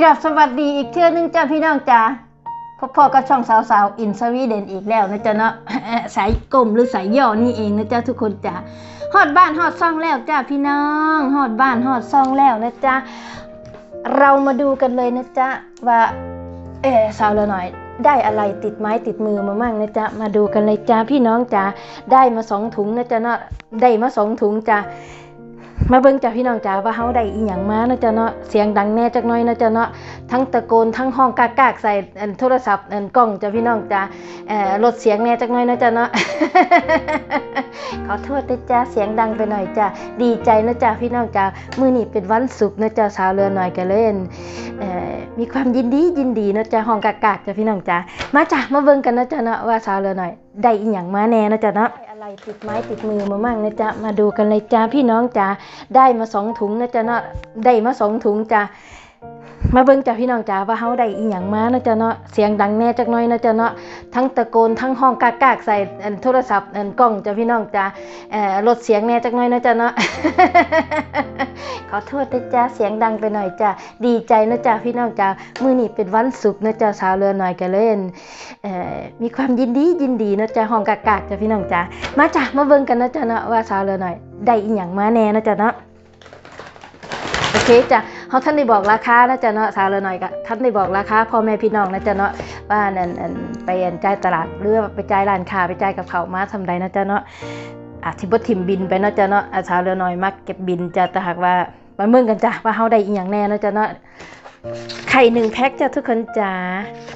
กราบสวัสดีอีกเทื่อนึงจ้าพี่น้องจ้าพบพ่อก็ช่องสาวๆอินสวีเดนอีกแล้วนะจ๊ะเนาะสายกลมหรือสายย่อนี่เองนะจ๊ะทุกคนจ้าฮอดบ้านฮอดซ่องแล้วจ้าพี่น้องฮอดบ้านฮอดซ่องแล้วนะจ๊ะเรามาดูกันเลยนะจ๊ะว่าเออสาวละหน่อยได้อะไรติดไม้ติดมือมามั่งนะจ๊ะมาดูกันเลยจ้าพี่น้องจ้าได้มาสองถุงนะจ๊ะเนาะได้มาสองถุงจ้า มาเบิ่งจ้าพี่น้องจ้าว่าเฮาได้อีหยังมาเนาะจ้ะเนาะเสียงดังแน่จักหน่อยเนาะจ้ะเนาะทั้งตะโกนทั้งห้องกากๆใส่อันโทรศัพท์อันกล้องจ้าพี่น้องจ้าเอ่อลดเสียงแน่จักหน่อยเนาะจ้ะเนาะขอโทษด้วยจ้าเสียงดังไปหน่อยจ้าดีใจนะจ้าพี่น้องจ้ามื้อนี้เป็นวันศุกร์นะจ้าสาวเรือหน่อยก็เล่นเอ่อมีความยินดียินดีนะจ้าห้องกากๆจ้าพี่น้องจ้ามาจ้ามาเบิ่งกันนะจ้ะเนาะว่าสาวเรือหน่อยได้อีหยังมาแน่นะจ้ะเนาะได้ อะไรติดไม้ติดมือมามั่งนะจ๊ะมาดูกันเลยจ้าพี่น้องจ้าได้มาสองถุงนะจ๊ะเนาะได้มาสองถุงจ้า มาเบิ่งจ้ะพี่น้องจ้าว่าเฮาได้อีหยังมานะจ๊ะเนาะเสียงดังแน่จักหน่อยนะจ๊ะเนาะทั้งตะโกนทั้งห้องกากๆใส่อันโทรศัพท์อันกล้องจ้ะพี่น้องจ้าเอ่อลดเสียงแน่จักหน่อยนะจ๊ะเนาะขอโทษนะจ๊ะเสียงดังไปหน่อยจ้ะดีใจนะจ๊ะพี่น้องจ้ามื้อนี้เป็นวันศุกร์นะจ๊ะสาวเรือหน่อยก็เล่นเอ่อมีความยินดียินดีนะจ๊ะห้องกากๆจ้ะพี่น้องจ้ามาจ้ะมาเบิ่งกันนะจ๊ะเนาะว่าสาวเรือหน่อยได้อีหยังมาแน่นะจ๊ะเนาะโอเคจ้ะ เขาท่านได้บอกราคานะจ๊ะเนาะสาวเลยหน่อยก็ท่านได้บอกราคาพ่อแม่พี่น้องนะจ๊ะเนาะว่านั่นอันไปอันจ่ายตลาดหรือว่าไปจ่ายร้านค้าไปจ่ายกับเขามาทำใดนะจ๊ะเนาะอาทิบทิมบินไปนะจ๊ะเนาะอาสาวเลยหน่อยมักเก็บบินจ้ะแต่หากว่ามาเมืองกันจ้ะว่าเฮาได้อีหยังแน่นะจ๊ะเนาะไข่หนึ่งแพ็คจ้ะทุกคนจ้า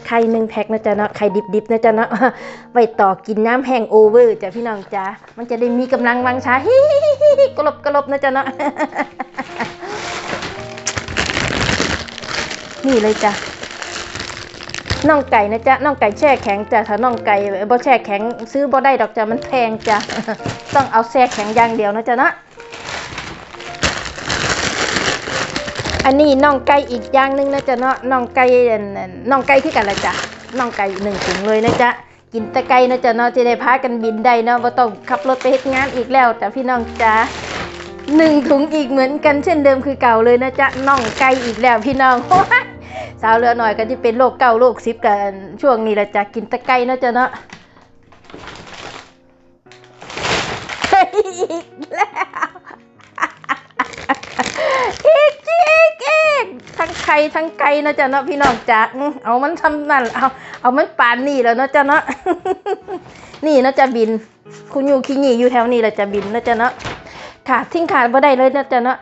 ไข่หนึ่งแพ็คนะจ๊ะเนาะไข่ดิบๆนะจ๊ะเนาะไว้ต่อกินน้ำแห้งโอเวอร์จ้ะพี่น้องจ้ามันจะได้มีกำลังวังชาฮิกลบกลบนะจ๊ะเนาะ นี่เลยจ้ะน่องไก่นะจ๊ะน่องไก่แช่แข็งจ้ะถ้าน่องไก่บ่แช่แข็ง ซื้อบ่ได้ดอกจ้ะมันแพงจ้ะต้องเอาแช่แข็งอย่างเดียวนะจ๊ะนะอันนี้น่องไก่อีกอย่างหนึงนะจ๊ะเนาะน่องไก่น่องไก่คือกันละจ้ะน่องไก่หนึ่งถุงเลยนะจ๊ะกินแต่ไก่นะจ๊ะเนาะจะได้พากันบินได้เนาะบ่ต้องขับรถไปเฮ็ดงานอีกแล้วจ้ะพี่น้องจ้ะ หนึ่งถุงอีกเหมือนกันเช่นเดิมคือเก่าเลยนะจ๊ะน่องไก่อีกแล้วพี่น้องสาวเรือหน่อยก็จะเป็นโรคเก่าโรคซิปกันช่วงนี้แหละจ้ะกินตะไก่นะจ๊ะเนาะอีกแล้วอีกอีกอีกทั้งไข่ทั้งไก่นะจ๊ะเนาะพี่น้องจ๊ะเอามันทำนั่นเอาเอามันปานนี่แล้วนะจ๊ะเนาะนี่นะจ๊ะบิน คุณอยู่คิงีอยู่แถวนี้แหละจ๊ะบินนะจ๊ะเนาะ ขาดทิ้งขาดบ่ได้เลยนะจ๊ะเนาะ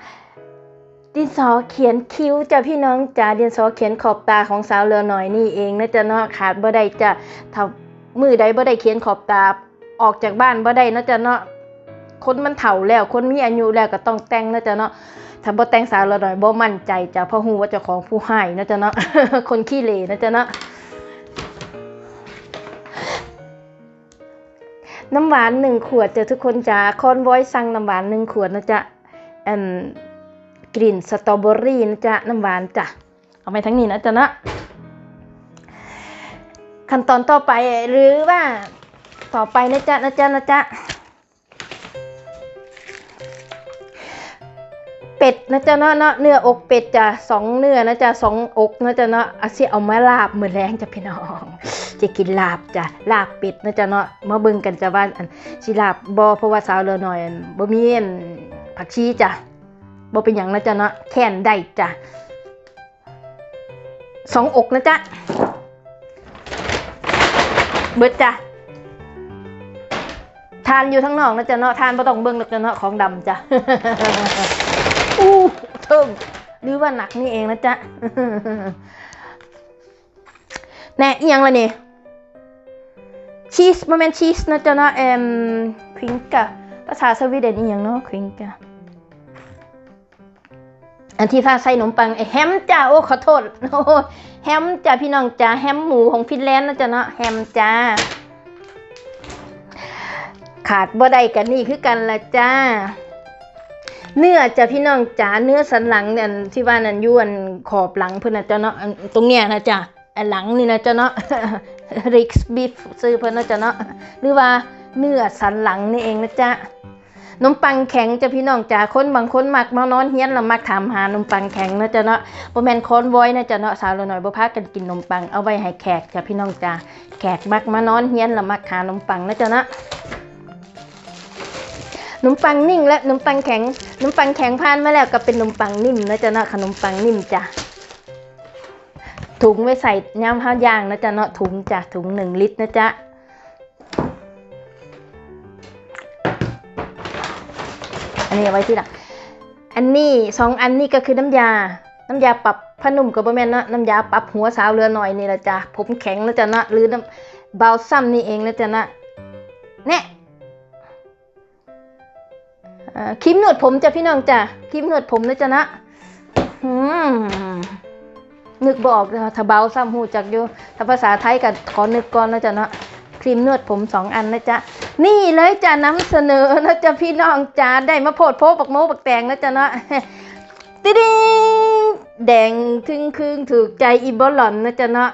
ดินสอเขียนคิ้วจ้ะพี่น้องจ้าดินสอเขียนขอบตาของสาวเรือหน่อยนี่เองนะจ๊ะเนาะขาดบ่ได้จ้ะถ้ามือใดบ่ได้เขียนขอบตาออกจากบ้านบ่ได้นะจ๊ะเนาะคนมันเฒ่าแล้วคนมีอายุแล้วก็ต้องแต่งนะจ๊ะเนาะถ้าบ่แต่งสาวเรือหน่อยบ่มั่นใจจ้ะเพราะฮู้ว่าเจ้าของผู้ให้นะจ๊ะเนาะคนขี้เหร่นะจ๊ะเนาะ น้ำหวานหนึ่งขวดเจอทุกคนจ้าคอนไวอยสั่งน้ำหวานหนึ่งขวดนะจ๊ะอันกลิ่นสตรอเบอรี่นะจ๊ะน้ำหวานจ้ะเอาไปทั้งนี้นะจ๊ะนะขั้นตอนต่อไปหรือว่าต่อไปนะจ๊ะนะจ๊ะนะจ๊ะเป็ดนะจ๊ะเนาะเนาะเนื้ออกเป็ดจ้ะสองเนื้อนะจ๊ะสองอกนะจ๊ะเนาะอาเซียเอามาลาบเหมือนแรงจ้ะพี่น้อง จะกินลาบจ้ะลาบเป็ดนะจ๊ะเนาะมาเบิ่งกันจ้ะว่าอันสิลาบบ่เพราะว่าสาวเรือหน่อยบ่มีนผักชีจ้ะบ่เป็นหยังนะจ๊ะเนาะแค่นได้จ้ะสองอกนะจ๊ะเบิดจ้ะทานอยู่ทั้งนอกนะจ๊ะเนาะทานบ่ต้องเบิ่งหรอกจ้ะเนาะของดำจ้ะอู้เทิงหรือว่าหนักนี่เองนะจ๊ะ แน่อียังละนี่ ชีสมันเป็นชีสนะจ๊ะเนาะเอ็มควิงกะภาษาสวีเดนอีหยังเนาะควิงกะอันที่ถ้าใส่ขนมปังไอ้แฮมจ้าโอ้ขอโทษโอ้แฮมจ้าพี่น้องจ้าแฮมหมูของฟินแลนด์นะจ๊ะเนาะแฮมจ้า ขาดบ่ได้กันนี่คือกันละจ้า เนื้อจ้ะพี่น้องจ๋าเนื้อสันหลังเนี่ยที่ว่านั่นยวนขอบหลังเพิ่นนะจ๊ะเนาะตรงเนี้ยนะจ๊ะหลังนี่นะจ๊ะเนาะ ริกส์บีฟซื้อเพิ่นนะจ๊ะเนาะหรือว่าเนื้อสันหลังนี่เองนะจ๊ะนมปังแข็งจะพี่น้องจ้าคนบางคนมักมานอนเฮียนแล้วมักถามหานมปังแข็งนะจ๊ะเนาะบ่แม่นคอนวอยนะจ๊ะเนาะสาวละหน่อยบ่พากันกินนมปังเอาไว้ให้แขกจ้ะพี่น้องจ้าแขกมักมานอนเฮียนแล้วมักหานมปังนะจ๊ะเนาะนมปังนิ่งและนมปังแข็งนมปังแข็งผ่านมาแล้วก็เป็นนมปังนิ่มนะจ๊ะเนาะขนมปังนิ่มจ้ะ ถุงไว้ใส่ย่ำข้าวยางนะจ๊ะเนาะถุงจ้ะถุงหนึ่งลิตรนะจ๊ะอันนี้เอาไว้ที่หลังอันนี้สองอันนี้ก็คือน้ำยา น้ำยาปรับผ้านุ่มกับบ่แม่นเนาะน้ำยาปรับหัวสาวเรือหน่อยนี่ละจ้ะผมแข็งนะจ๊ะเนาะหรือน้ำเบาซ้ำนี่เองนะจ๊ะเนาะเนี่ยครีมนวดผมจ้ะพี่น้องจ้ะครีมนวดผมนะจ๊ะเนาะอืม นึกบอกเลยถ้าเบาซ้ำหูจักอยู่ถ้าภาษาไทยก็ขอนึกก่อนนะจ๊ะเนาะครีมนวดผมสองอันนะจ๊ะนี่เลยจะนำเสนอนะจ๊ะพี่น้องจ๋าได้มาโพดโพบักโมบักแตงนะจ๊ะเนาะติดิงแดงทึ่งคึงถูกใจอีบอลลอนนะจ๊ะเนาะ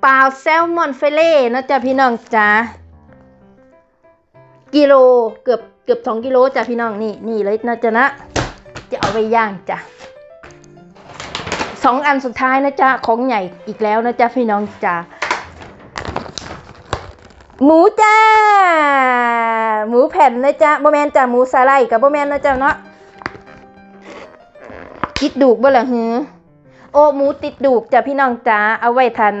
เปล่าแซลมอนเฟเล่นะจ๊ะพี่น้องจ๋ากิโลเกือบเกือบสองกิโลจ้ะพี่น้องนี่นี่เลยนะจ๊ะนะจะเอาไปย่างจ้ะ สองอันสุดท้ายนะจ๊ะของใหญ่อีกแล้วนะจ๊ะพี่น้องจ๋าหมูจ้า หมูแผ่นนะจ๊ะบ่แมนจ้ะหมูสาไลด์กับบ่แมนนะจ๊ะเนาะติดดูกบ่ล่ะหือโอ้หมูติดดูกจ้ะพี่น้องจ้าเอาไว้ทัน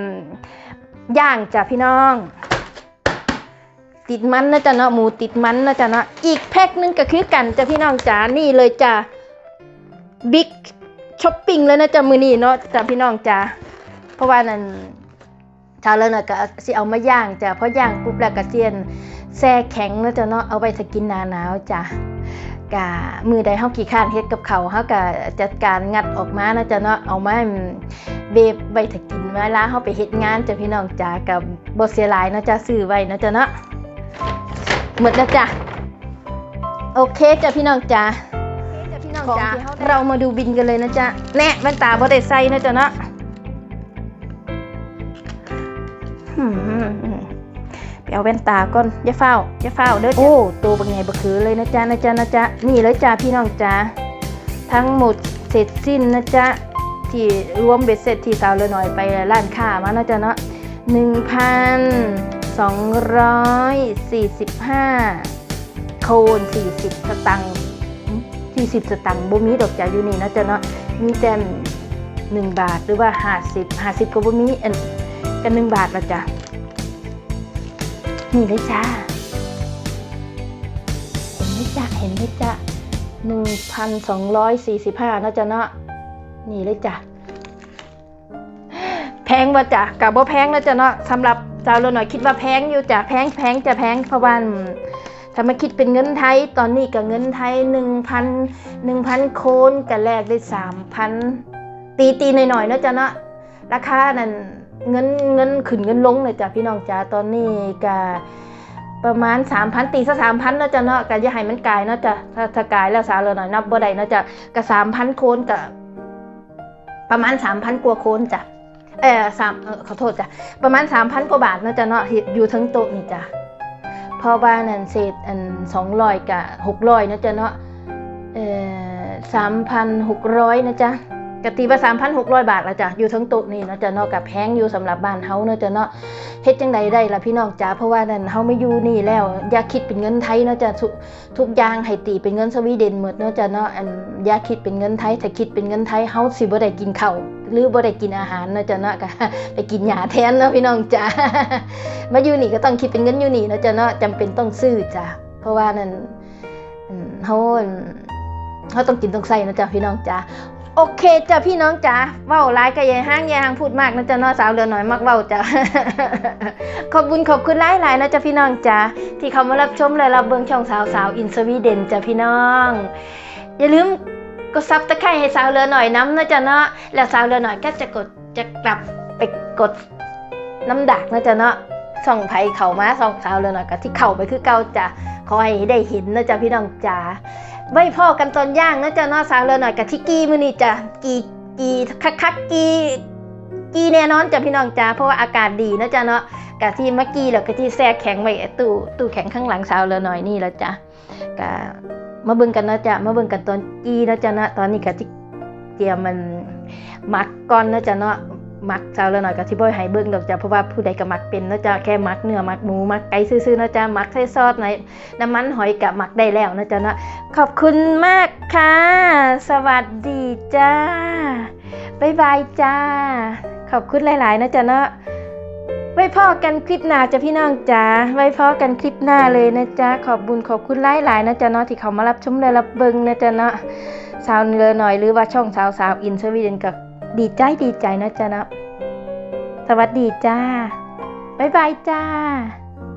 ย่างจ้ะพี่น้อง ติดมันนะจ๊ะเนาะหมูติดมันนะจ๊ะเนาะอีกแพ็คนึงก็คือกันจ้ะพี่น้องจ้านี่เลยจ้ะบิ๊ก ช้อปปิ้งเลยนะจ๊ะมือนี้เนาะจ้ะพี่น้องจ้าเพราะว่านั่นชาวแล้วน่ะก็สิเอามาย่างจ้ะเพราะย่างปุ๊บแล้วก็เซียนแช่แข็งแล้วจ้ะเนาะเอาไว้ถ้ากินหนาหนาวจ้ะกะมือใดเฮาขี้ข้านเฮ็ดกับเขาเฮาก็จัดการงัดออกมานะจ้ะเนาะเอามาให้มันเบบไว้ถ้ากินเวลาเฮาไปเฮ็ดงานจ้ะพี่น้องจ้ะกับบ่เสียหลายเนาะจ้ะซื้อไว้นะจ้ะเนาะหมดแล้วจ้ะโอเคจ้ะพี่น้องจ้ะ ของที่เรามาดูบินกันเลยนะจ๊ะแน่แว่นตาบ่ได้ใส่นะจ๊ะเนาะหืมไปเอาแว่นตาก่อนอย่าเฝ้าอย่าเฝ้าเด้อโอ้ตัวเป็นไงบะคือเลยนะจ๊ะนะจ๊ะนะจ๊ะนี่เลยจ้าพี่น้องจ้าทั้งหมดเสร็จสิ้นนะจ๊ะที่รวมเบ็ดเสร็จที่สาวเลยหน่อยไปร้านค้ามานะจ๊ะเนาะหนึ่งพันสองร้อยสี่สิบห้าโคนสี่สิบสตังค์ สี่สิบสตังค์บ่มีดอกจ้าอยู่นี่นะจ๊ะเนาะมีแต่หนึ่งบาทหรือว่าห้าสิบห้าสิบก็บ่มีอันกันหนึ่งบาทละจ้ะนี่เลยจ้า เห็นไหมจ้ะเห็นไหมจ้ะหนึ่งพันสองร้อยสี่สิบห้านะจ๊ะเนาะนี่เลยจ้ะแพงว่าจ้ะกับว่แพงนะจ๊ะเนาะสำหรับสาวเราหน่อยคิดว่าแพงอยู่จ้ะแพงแพงจะแพงเพราะว่า ถ้ามาคิดเป็นเงินไทยตอนนี้กับเงินไทยหนึ่งพันหนึ่งพันโคนกับแลกได้สามพันตีตีหน่อยๆนะจ๊ะเนาะราคานั่นเงินเงินขึ้นเงินลงเลยจ้ะพี่น้องจ้าตอนนี้ก็ประมาณสามพันตีซะสามพันเนาะจ้ะเนาะก็อย่าให้มันกลายเนาะจ้ะถ้าถ้ากลายแล้วสาวเราหน่อยนับบ่ได้เนาะจ้ะก็สามพันโคนกับประมาณสามพันกว่าโคนจ้ะเออสามเออขอโทษจ้ะประมาณสามพันกว่าบาทเนาะจ้ะเนาะอยู่ทั้งโต๊ะนี่จ้ะ เพราะว่านั่นเศษอันสองร้อยกับหกร้อยนาะจ้ะเนาะเออสามพันหกร้อยนะจ๊ะกตีว่า3,600บาทละจ้ะอยู่ทั้งโต๊ะนี่เนาะจ้ะเนาะกับแพงอยู่สำหรับบ้านเฮาเนาะจ้ะเนาะเฮ็ดจังไดได้ล่ะพี่น้องจ๋าเพราะว่านั่นเฮาไม่อยู่นี่แล้ว อย่าคิดเป็นเงินไทยเนาะจ้ะทุกทุกอย่างให้ตีเป็นเงินสวีเดนหมดเนาะจ้ะเนาะอันอย่าคิดเป็นเงินไทยถ้าคิดเป็นเงินไทยเฮาสิบ่ได้กินข้าว หรือบ่ได้กินอาหารนะจ้ะเนาะก็ไปกินหญ้าแทนเนาะพี่น้องจ๋ามาอยู่นี่ก็ต้องคิดเป็นเงินอยู่นี่นะจ้ะเนาะจำเป็นต้องซื้อจ้ะเพราะว่านั่นเฮาเฮาต้องกินต้องใส่นะจ้ะพี่น้องจ๋าโอเคจ้ะพี่น้องจ๋าเว้าร้ายก็อย่าห้างย่าห้างพูดมากนะจ๊ะเน้อสาวเรือหน่อยมักเว้าจ้ะขอบคุณขอบคุณหลายหลายๆนะจ๊ะพี่น้องจ๋าที่เขามารับชมและรับเบิ่งช่องสาวสาวอินสวีเดนจ้ะพี่น้อง อย่าลืม กดซับตะไคร้ให้สาวเรือหน่อยน้ำนะจ๊ะเนาะแล้วสาวเรือหน่อยก็จะกดจะกลับไปกดน้ำดักนะจ๊ะเนาะส่องไผเข่ามาส่องสาวเรือหน่อยก็ที่เข่าไปคือเก่าจ้ะขอให้ได้เห็นนะจ๊ะพี่น้องจ๋าไว้พ่อกันตอนย่างนะจ๊ะเนาะสาวเรือหน่อยกับที่กี้มือนี่จ้ะกีกีคักคักกีกีแน่นอนจ้ะพี่น้องจ้าเพราะว่าอากาศดีนะจ๊ะเนาะกะที่เมื่อกี้เราก็ที่แซ่แข็งไว้ตู้ตู้แข็งข้างหลังสาวเลยหน่อยนี่แล้วจ้ะกะ มาเบิ่งกันนะจ้ะมาเบิ่งกันตอนกี้แล้วจ้ะนะตอนนี้ก็ที่เตรียมมันหมักก่อนนะจ้ะเนาะหมักสาวเลยหน่อยก็ที่บ่ให้เบิ่งดอกจ้ะเพราะว่าผู้ใดก็หมักเป็นนะจ้ะแค่หมักเนื้อหมักหมูหมักไก่ซื่อๆนะจ้ะหมักใส่ซอสในน้ำมันหอยกะหมักได้แล้วนะจ้ะเนาะขอบคุณมากค่ะ สวัสดีจ้าบ๊ายบายจ้า ขอบคุณหลาย ๆ นะจ๊ะเนาะ ว้พ่อกันคลิปหน้าจ้ะพี่น้องจ๋าไว้พ่อกันคลิปหน้าเลยนะจ๊ะขอบบุญขอบคุณหลายๆนะจ๊ะเนาะที่เขามารับชมและรับเบิ้งนะจ๊ะเนาะสาวเรือหน่อยหรือว่าช่องสาวสาวอินสวีเดนกับดีใจดีใจนะจ๊ะเนาะสวัสดีจ้าบ๊ายบายจ้า